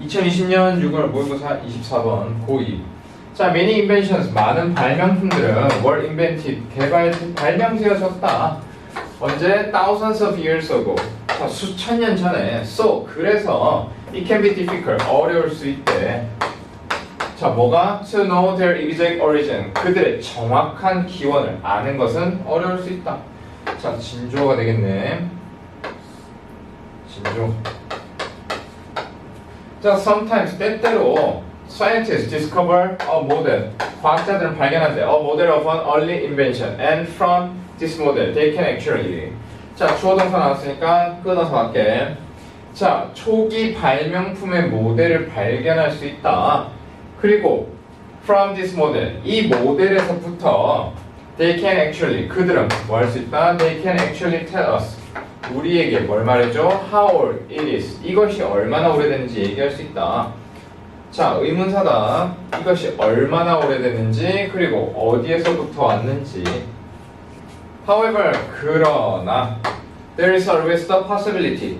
2020년 6월 모의고사 24번 고2 자, many inventions 많은 발명품들은 were invented 개발 발명되어졌다. 언제? thousands of years ago. 자, 수천 년 전에. So 그래서 it can be difficult 어려울 수 있대. 자, 뭐가 to know their exact origin 그들의 정확한 기원을 아는 것은 어려울 수 있다. 자, 진조가 되겠네. 진조. 자, sometimes 때때로 scientists discover a model. 과학자들은 발견한대. A model of an early invention. And from this model, they can actually. 자, 주어 동사 나왔으니까 끊어서 갈게. 자, 초기 발명품의 모델을 발견할 수 있다. 그리고 from this model, 이 모델에서부터 they can actually, 그들은 뭐 할 수 있다? They can actually tell us. 우리에게 뭘 말해줘? How old it is. 이것이 얼마나 오래됐는지 얘기할 수 있다. 자, 의문사다. 이것이 얼마나 오래됐는지, 그리고 어디에서부터 왔는지. However, 그러나, there is always the possibility.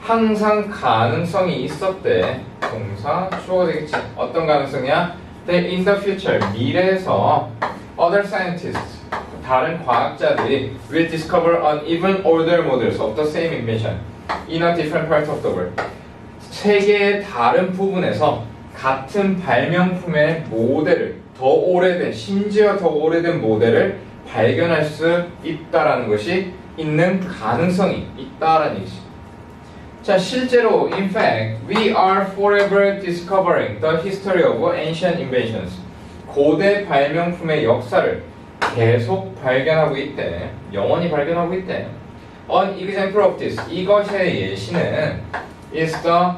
항상 가능성이 있었대. 동사, 주어가 되겠지. 어떤 가능성이야? That in the future, 미래에서 other scientists, 다른 과학자들이 will discover an even older models of the same invention in a different part of the world. 세계의 다른 부분에서 같은 발명품의 모델을 더 오래된 심지어 더 오래된 모델을 발견할 수 있다라는 것이 있는 가능성이 있다라는 얘기지. 자 실제로 in fact we are forever discovering the history of ancient inventions. 고대 발명품의 역사를 계속 발견하고 있대. 영원히 발견하고 있대. An example of this 이것의 예시는 is the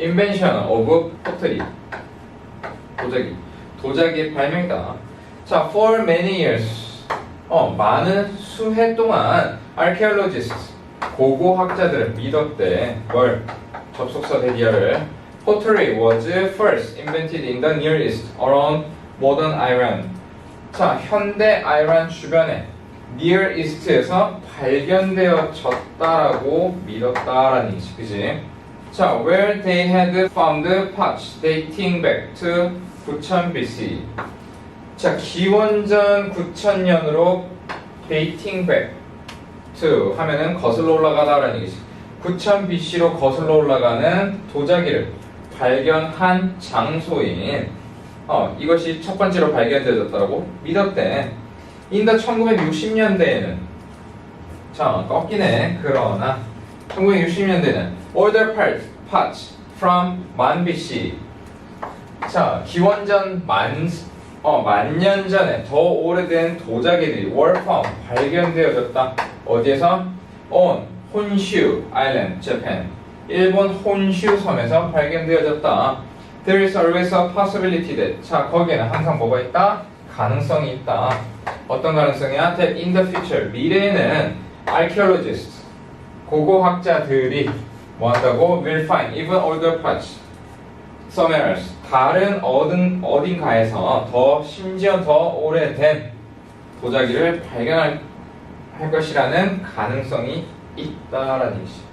invention of pottery. 도자기. 도자기의 발명이다. 자, for many years. 어, 많은 수해 동안 archaeologists, 고고학자들은 믿었대. 뭘? 접속사 대디어를. Pottery was first invented in the Near East around modern Iran. 자, 현대 아이란 주변에 Near East에서 발견되어졌다라고 믿었다라는 얘기지, 그지? 자, where they had found pots dating back to 9000 BC. 자, 기원전 9000년으로 dating back to 하면은 거슬러 올라가다라는 얘기지. 9000 BC로 거슬러 올라가는 도자기를 발견한 장소인 어, 이것이 첫 번째로 발견되었다고 믿었대. 인더 1960년대에는 자, 꺾이네. 그러나 1960년대는 older parts, parts from 만 BC. 자, 기원전 만, 어, 만년 전에 더 오래된 도자기들이 found, 발견되어졌다. 어디에서? on 혼슈 아일랜드, 재팬. 일본 혼슈 섬에서 발견되어졌다. There is always a possibility that. 자, 거기에는 항상 뭐가 있다? 가능성이 있다. 어떤 가능성이야? That in the future, 미래에는 archaeologists, 고고학자들이 뭐 한다고? Will find even older parts, somewhere else. 다른 어딘, 어딘가에서 더, 심지어 더 오래된 도자기를 발견할 할 것이라는 가능성이 있다라는 얘기지.